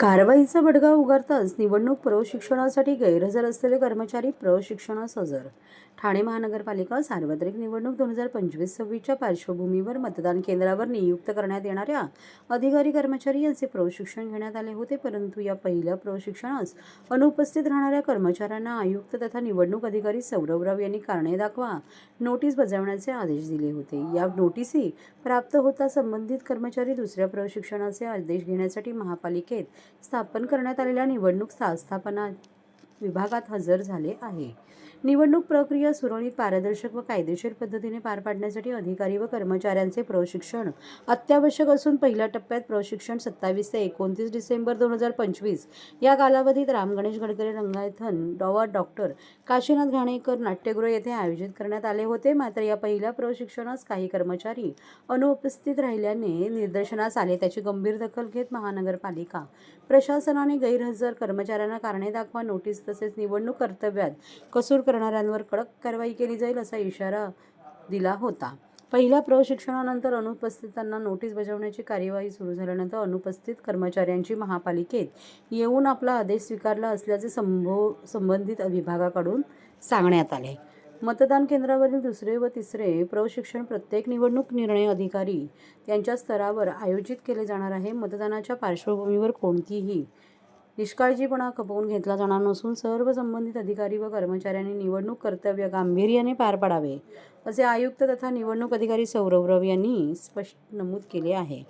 कारवाईचा बडगा उगारताच निवडणूक प्रशिक्षणासाठी गैरहजर असलेले कर्मचारी प्रशिक्षणास हजर. ठाणे महानगरपालिका सार्वत्रिक निवडणूक दोन हजार पंचवीस सव्वीसच्या पार्श्वभूमीवर मतदान केंद्रावर नियुक्त करण्यात येणाऱ्या अधिकारी कर्मचारी यांचे प्रशिक्षण घेण्यात आले होते परंतु या पहिल्या प्रशिक्षणास अनुपस्थित राहणाऱ्या कर्मचाऱ्यांना आयुक्त तथा निवडणूक अधिकारी सौरव राव यांनी कारणे दाखवा नोटीस बजावण्याचे आदेश दिले होते. या नोटिसी प्राप्त होता संबंधित कर्मचारी दुसऱ्या प्रशिक्षणाचे आदेश घेण्यासाठी महापालिकेत स्थापन करण्यात आलेल्या निवडणूक संस्थापना विभागात हजर झाले आहे. निवडणूक प्रक्रिया सुरळीत पारदर्शक व कायदेशीर पद्धतीने पार पाडण्यासाठी अधिकारी व कर्मचाऱ्यांचे प्रशिक्षण अत्यावश्यक असून पहिल्या टप्प्यात प्रशिक्षण सत्तावीस ते एकोणतीस डिसेंबर दोन हजार पंचवीस या कालावधीत राम गणेश गडकरी रंगायथन डॉ डॉक्टर काशीनाथ घाणेकर नाट्यगृह येथे आयोजित करण्यात आले होते. मात्र या पहिल्या प्रशिक्षणास काही कर्मचारी अनुपस्थित राहिल्याने निदर्शनास आले. त्याची गंभीर दखल घेत महानगरपालिका प्रशासनाने गैरहजर कर्मचाऱ्यांना कारणे दाखवा नोटीस तसेच निवडणूक कर्तव्यात कसूर करणाऱ्यांवर कडक कारवाई केली जाईल असा इशारा दिला होता. पहिल्या प्रशिक्षणानंतर अनुपस्थितांना नोटीस बजावण्याची कार्यवाही सुरू झाल्यानंतर अनुपस्थित कर्मचाऱ्यांची महापालिकेत येऊन आपला आदेश स्वीकारला असल्याचे संभो संबंधित विभागाकडून सांगण्यात आले. मतदान केंद्रावरील दुसरे व तिसरे प्रशिक्षण प्रत्येक निवडणूक निर्णय अधिकारी यांच्या स्तरावर आयोजित केले जाणार आहे. मतदानाच्या पार्श्वभूमीवर कोणतीही निष्काळजीपणा खपवून घेतला जाणार नसून सर्व संबंधित अधिकारी व कर्मचाऱ्यांनी निवडणूक कर्तव्य गांभीर्याने पार पाडावे असे आयुक्त तथा निवडणूक अधिकारी सौरभ रव यांनी स्पष्ट नमूद केले आहे.